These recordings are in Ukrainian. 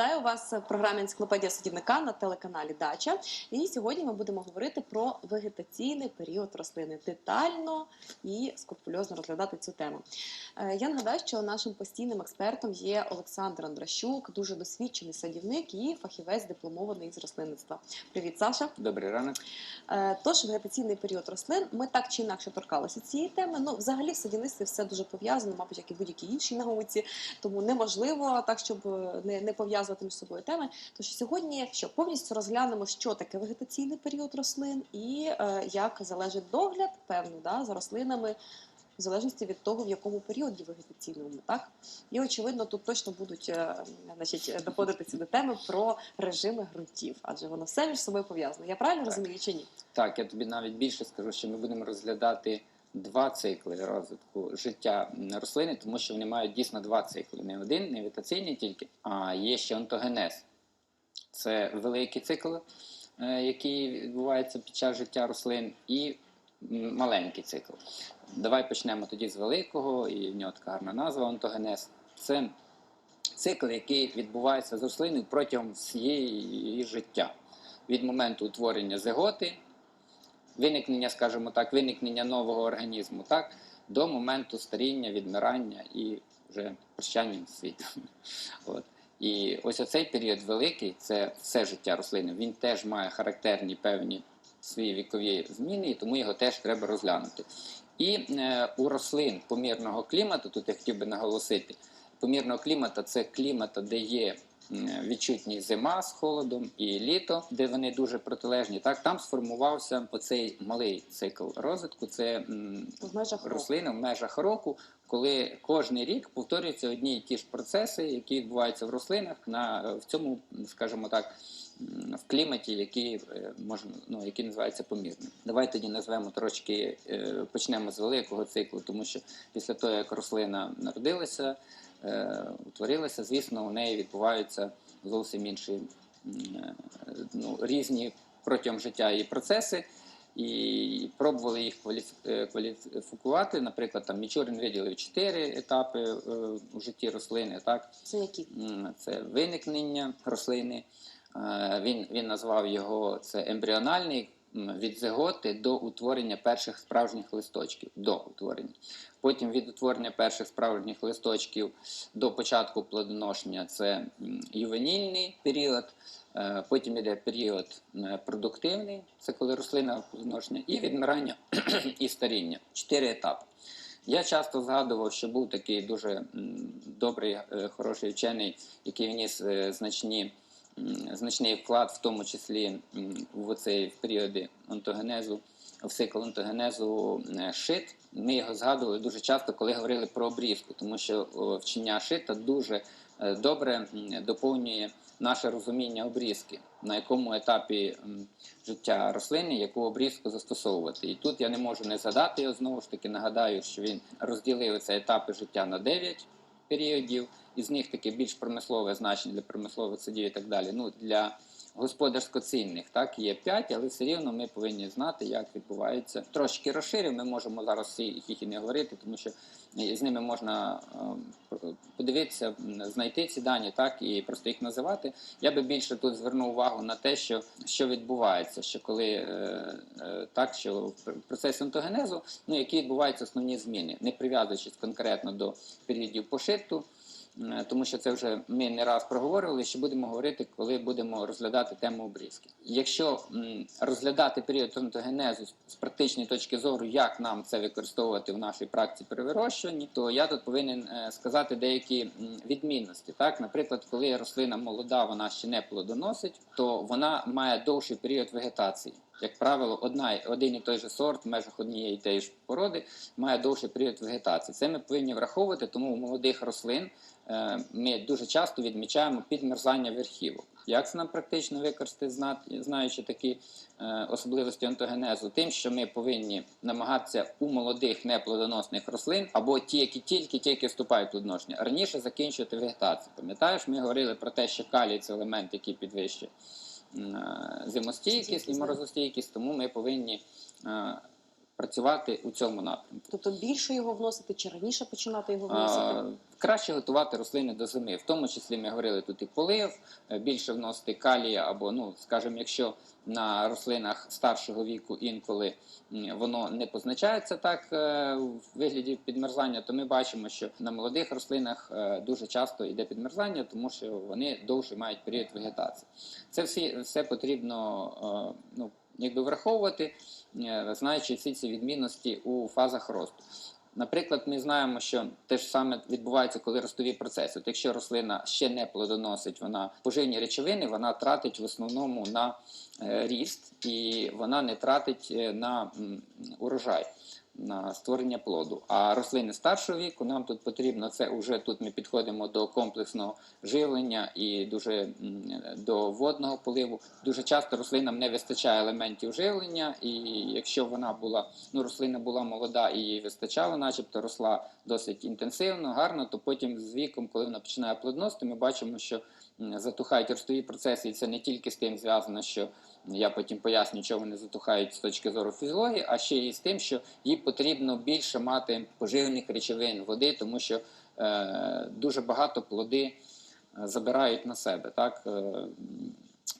Вітаю вас в програмі Енциклопедія садівника на телеканалі Дача. І сьогодні ми будемо говорити про вегетаційний період рослини детально і скрупульозно розглядати цю тему. Е, Я нагадаю, що нашим постійним експертом є Олександр Андращук, дуже досвідчений садівник і фахівець дипломований з рослинництва. Привіт, Саша. Добрий ранок. Е, Тож вегетаційний період рослин. Ми так чи інакше торкалися цієї теми. Ну, взагалі, в садівництві все дуже пов'язано, мабуть, як і будь-якій іншій науці. Тому неможливо так, щоб е, не, не пов'язувати між собою теми. Тож сьогодні що повністю розглянемо, що таке вегетаційний період рослин і е, як залежить догляд, певно, да, за рослинами. В залежності від того, в якому періоді вегетаційному, так і очевидно, тут точно будуть е, значить, доходитися до теми про режими ґрунтів, адже воно все між собою пов'язано. Я правильно Так. розумію чи ні? Так, я тобі навіть більше скажу, що ми будемо розглядати два цикли розвитку життя рослини, тому що вони мають дійсно два цикли. Не один, не вегетаційний тільки, а є ще онтогенез. Це великий цикл, е, який відбувається під час життя рослин, і маленький цикл. Давай почнемо тоді з великого, і в нього така гарна назва онтогенез. Це цикл, який відбувається з рослиною протягом всієї її життя. Від моменту утворення зиготи, виникнення, скажімо так, виникнення нового організму, так, до моменту старіння, відмирання і вже прощання світом. От. І ось оцей період великий, це все життя рослини, він теж має характерні певні свої вікові зміни, і тому його теж треба розглянути. І е, у рослин помірного клімату, тут я хотів би наголосити, помірного клімату це клімат, де є відчутні зима з холодом і літо, де вони дуже протилежні. Так там сформувався оцей малий цикл розвитку. Це В межах рослини в межах року, коли кожний рік повторюються одні і ті ж процеси, які відбуваються в рослинах на в цьому, скажімо так, в кліматі, який е, можна, ну який називається помірним. Давай тоді назвемо трошки, е, почнемо з великого циклу, тому що після того, як рослина народилася, е, утворилася, звісно, у неї відбуваються зовсім інші ну, різні протягом життя її процеси. І пробували їх е, кваліфікувати. Наприклад, там Мічурин виділив чотири етапи е, у житті рослини. Так, Це які? Це виникнення рослини. Е, Він, він назвав його це ембріональний від зиготи до утворення перших справжніх листочків. До утворення. Потім від утворення перших справжніх листочків до початку плодоношення це ювенільний період. Е, Потім йде період е, продуктивний, це коли рослина плодоношення, і відмирання і старіння. Чотири етапи. Я часто згадував, що був такий дуже добрий, е, хороший вчений, який вніс значні, значний вклад, в тому числі в оцей в періоди онтогенезу, в цикл онтогенезу шит. Ми його згадували дуже часто, коли говорили про обрізку, тому що вчення шита дуже добре доповнює наше розуміння обрізки, на якому етапі життя рослини, яку обрізку застосовувати. І тут я не можу не згадати його знову ж таки. Нагадаю, що він розділив ці етапи життя на 9 періодів, із них таке більш промислове значення для промислових садів і так далі. Ну для господарсько-цінних так є 5, але все рівно ми повинні знати, як відбувається. Трошки розширив. Ми можемо зараз всі їх і не говорити, тому що е, з ними можна е, подивитися, знайти ці дані, так і просто їх називати. Я би більше тут звернув увагу на те, що, що відбувається, що коли е, е, так, що процес онтогенезу, ну які відбуваються основні зміни, не прив'язуючись конкретно до періодів пошиту. Е, Тому що це вже ми не раз проговорювали, що будемо говорити, коли будемо розглядати тему обрізки. Якщо розглядати період онтогенезу з- з практичної точки зору, як нам це використовувати в нашій практиці при вирощуванні, то я тут повинен е, сказати деякі відмінності. Так, наприклад, коли рослина молода, вона ще не плодоносить, то вона має довший період вегетації. Як правило, одна один і той же сорт в межах однієї тієї ж породи має довший період вегетації. Це ми повинні враховувати, тому у молодих рослин е, ми дуже часто відмічаємо підмерзання верхівок. Як це нам практично використати, знаючи такі е, особливості онтогенезу? Тим, що ми повинні намагатися у молодих неплодоносних рослин або ті, які тільки-тільки вступають в плодоношення, раніше закінчувати вегетацію. Пам'ятаєш, ми говорили про те, що калій це елемент, який підвищує е, зимостійкість і морозостійкість, тому ми повинні е, працювати у цьому напрямку. Тобто більше його вносити чи раніше починати його вносити? А, Краще готувати рослини до зими. В тому числі ми говорили тут і полив, е, більше вносити калія, або, ну, скажімо, якщо на рослинах старшого віку інколи воно не позначається так е, в вигляді підмерзання, то ми бачимо, що на молодих рослинах е, дуже часто йде підмерзання, тому що вони довше мають період вегетації. Це всі, все потрібно ну, якби враховувати, е, знаючи всі ці відмінності у фазах росту. Наприклад, ми знаємо, що те ж саме відбувається, коли ростові процеси. От якщо рослина ще не плодоносить, вона поживні речовини, вона тратить в основному на ріст, і вона не тратить е, на урожай. На створення плоду. А рослини старшого віку нам тут потрібно це вже тут ми підходимо до комплексного живлення і дуже до водного поливу. Дуже часто рослинам не вистачає елементів живлення, і якщо вона була ну рослина була молода і їй вистачало, начебто росла досить інтенсивно, гарно, то потім з віком, коли вона починає плодоносити, ми бачимо, що затухають ростові процеси, і це не тільки з тим зв'язано, що я потім поясню, чого вони затухають з точки зору фізіології, а ще і з тим, що їй потрібно більше мати поживних речовин води, тому що е, дуже багато плоди е, забирають на себе, так. е,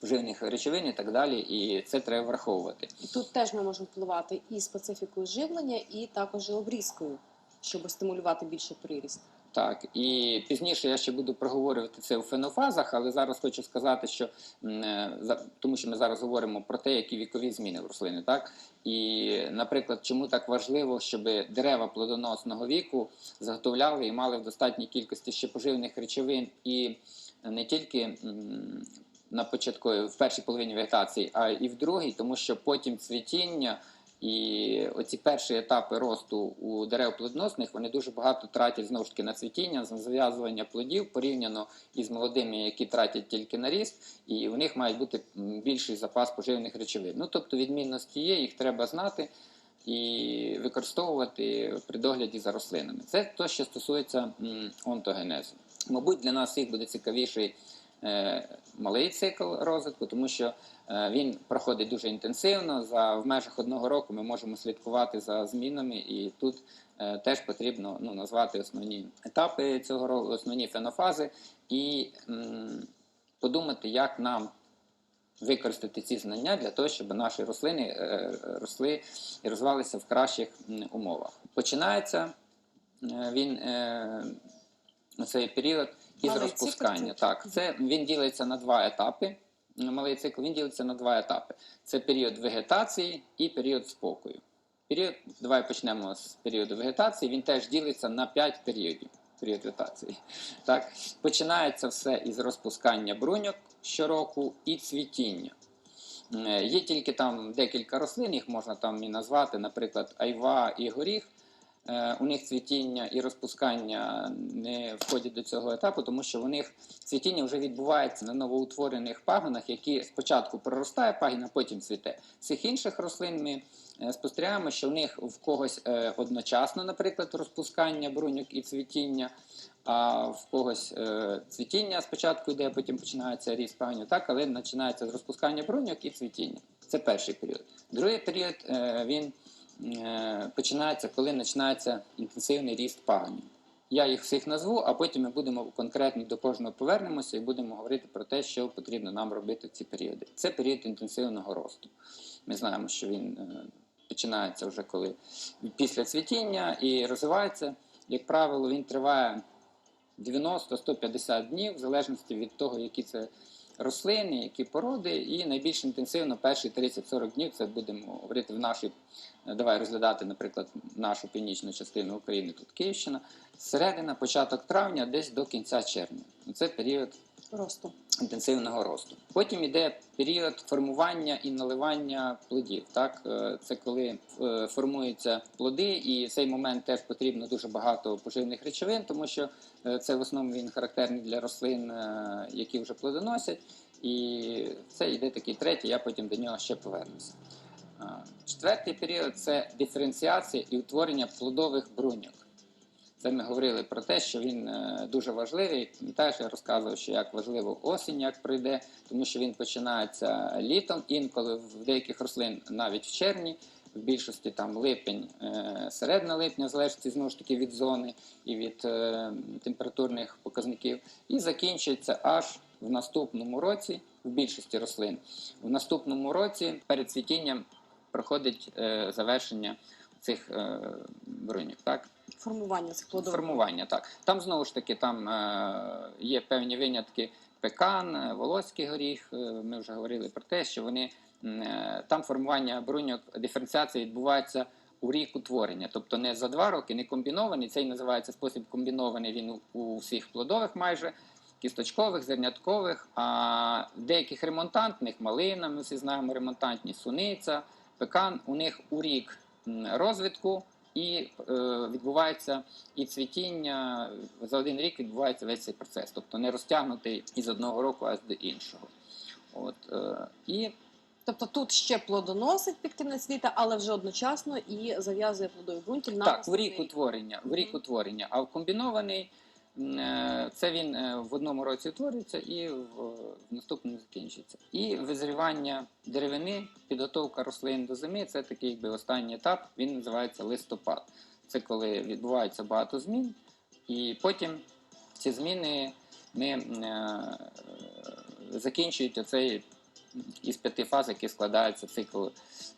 Поживних речовин і так далі, і це треба враховувати. І тут теж ми можемо впливати і специфікою живлення, і також обрізкою, щоб стимулювати більше приріст. Так, і пізніше я ще буду проговорювати це у фенофазах, але зараз хочу сказати, що е, тому що ми зараз говоримо про те, які вікові зміни в рослини, так і, наприклад, чому так важливо, щоб дерева плодоносного віку заготовляли і мали в достатній кількості ще поживних речовин і не тільки на початковій, в першій половині вегетації, а і в другій, тому що потім цвітіння. І оці перші етапи росту у дерев плодоносних вони дуже багато тратять знову ж таки на цвітіння, на зав'язування плодів порівняно із молодими, які тратять тільки на ріст, і у них має бути більший запас поживних речовин. Ну тобто відмінності є, їх треба знати і використовувати при догляді за рослинами. Це те, що стосується онтогенезу. Мабуть, для нас всіх буде цікавіший е, малий цикл розвитку, тому що він проходить дуже інтенсивно. За в межах одного року ми можемо слідкувати за змінами, і тут е, теж потрібно ну, назвати основні етапи цього року, основні фенофази, і м, подумати, як нам використати ці знання для того, щоб наші рослини е, росли і розвивалися в кращих м, умовах. Починається е, він е, цей період із розпускання. Так, це він ділиться на два етапи. Малий цикл він ділиться на два етапи: це період вегетації і період спокою. Період, давай почнемо з періоду вегетації. Він теж ділиться на 5 періодів. Період вегетації. Так, починається все із розпускання бруньок щороку і цвітіння. Е, Є тільки там декілька рослин, їх можна там і назвати, наприклад, айва і горіх. Е, У них цвітіння і розпускання не входять до цього етапу, тому що у них цвітіння вже відбувається на новоутворених пагонах, які спочатку проростає пагін, а потім цвіте. Цих інших рослин ми е, спостерігаємо, що в них в когось е, одночасно, наприклад, розпускання бруньок і цвітіння, а в когось цвітіння спочатку йде, потім починається ріст пагонів, так, але починається з розпускання бруньок і цвітіння. Це перший період. Другий період він починається, коли починається інтенсивний ріст пагонів. Я їх всіх назву, а потім ми будемо конкретно до кожного повернемося і будемо говорити про те, що потрібно нам робити в ці періоди. Це період інтенсивного росту. Ми знаємо, що він е, починається вже коли після цвітіння і розвивається. Як правило, він триває 90-150 днів, в залежності від того, які це рослини, які породи, і найбільш інтенсивно перші 30-40 днів це будемо говорити в нашій. е, Давай розглядати, наприклад, нашу північну частину України, тут Київщина, середина, початок травня, десь до кінця червня. Це період Росту. інтенсивного росту. Потім йде період формування і наливання плодів. Так, Е, це коли е, формуються плоди, і в цей момент теж потрібно дуже багато поживних речовин, тому що е, це в основному він характерний для рослин, які вже плодоносять. І це йде такий третій, я потім до нього ще повернуся. Четвертий період це диференціація і утворення плодових бруньок. Це ми говорили про те, що він е, дуже важливий. Пам'ятаєш, я розказував, що як важливо осінь, як прийде, тому що він починається літом, інколи в деяких рослин навіть в червні в більшості там липень, е, середина липня, в залежності знову ж таки від зони і від е, температурних показників, і закінчується аж в наступному році, в більшості рослин. В наступному році перед цвітінням проходить завершення цих бруньок. Так? Формування цих плодових. Формування, так. Там знову ж таки там е, є певні винятки пекан, е, волоський горіх. Е, ми вже говорили про те, що вони е, там формування бруньок, диференціація відбувається у рік утворення. Тобто не за два роки, не комбінований. Цей називається спосіб комбінований. Він у, у всіх плодових майже. Кісточкових, зерняткових, а деяких ремонтантних малина, ми всі знаємо ремонтантні суниця, пекан, у них у рік розвитку і е, відбувається і цвітіння за один рік відбувається весь цей процес, тобто не розтягнутий із одного року аж до іншого. От, е, і Тобто тут ще плодоносить під кінець літа, але вже одночасно і зав'язує плодові ґрунтів на так, в рік утворення, в рік утворення, а в комбінований це він е, в одному році утворюється і в, наступному закінчується. І визрівання деревини, підготовка рослин до зими це такий якби останній етап. Він називається листопад. Це коли відбувається багато змін, і потім ці зміни ми е, закінчують оцей із п'яти фаз, які складаються цикл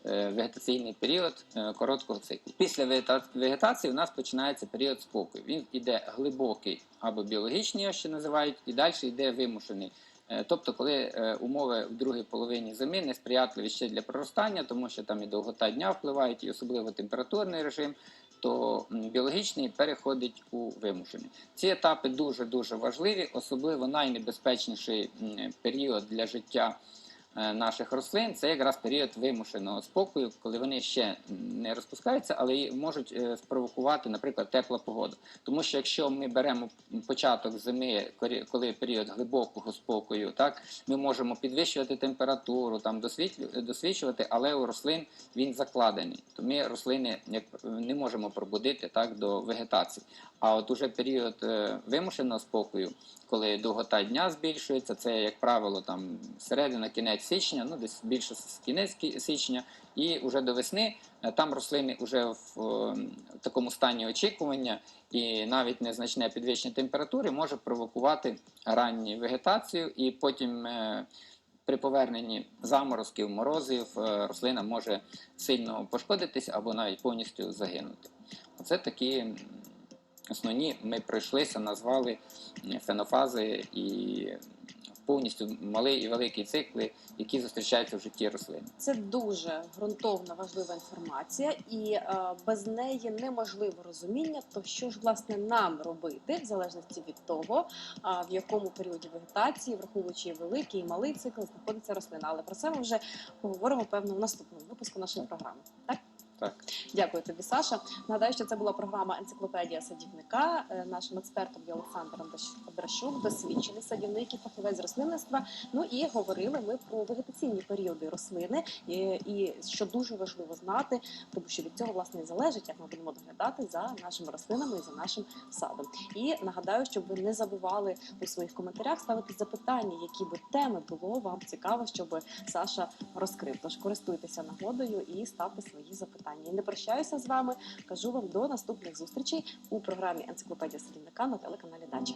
е, вегетаційний період е, короткого циклу. Після вегетації у нас починається період спокою. Він іде глибокий або біологічний, його ще називають, і далі йде вимушений. Е, Тобто, коли умови в другій половині зими несприятливі ще для проростання, тому що там і довгота дня впливають, і особливо температурний режим, то біологічний переходить у вимушений. Ці етапи дуже дуже важливі, особливо найнебезпечніший період для життя наших рослин це якраз період вимушеного спокою, коли вони ще не розпускаються, але можуть е, спровокувати, наприклад, тепла погода. Тому що якщо ми беремо початок зими, коли період глибокого спокою, так ми можемо підвищувати температуру, там досвідчувати, але у рослин він закладений. То ми рослини як не можемо пробудити так до вегетації. А от уже період е, вимушеного спокою, коли довгота дня збільшується, це як правило там середина, кінець січня, ну десь більше с- кінець січня, і вже до весни е, там рослини вже в е, такому стані очікування, і навіть незначне підвищення температури може провокувати ранню вегетацію, і потім. е, При поверненні заморозків, морозів рослина може сильно пошкодитись або навіть повністю загинути. Оце такі основні ми пройшлися, назвали фенофази і повністю малий і великий цикли, які зустрічаються в житті рослин. Це дуже ґрунтовна важлива інформація, і е, без неї неможливо розуміння, то що ж власне нам робити, в залежності від того, а, в якому періоді вегетації, враховуючи великий і малий цикл, знаходиться рослина. Але про це ми вже поговоримо певно в наступному випуску нашої програми. Так. Дякую тобі, Саша. Нагадаю, що це була програма Енциклопедія садівника. Е, Нашим експертом є Олександр Андрашук, досвідчений садівник і фахівець рослинництва. Ну і говорили ми про вегетаційні періоди рослини, і, і що дуже важливо знати, тому що від цього власне і залежить, як ми будемо доглядати за нашими рослинами і за нашим садом. І нагадаю, щоб ви не забували у своїх коментарях ставити запитання, які би теми було вам цікаво, щоб Саша розкрив. Тож користуйтеся нагодою і ставте свої запитання питання. І не прощаюся з вами. Кажу вам до наступних зустрічей у програмі Енциклопедія Срівника на телеканалі Дача.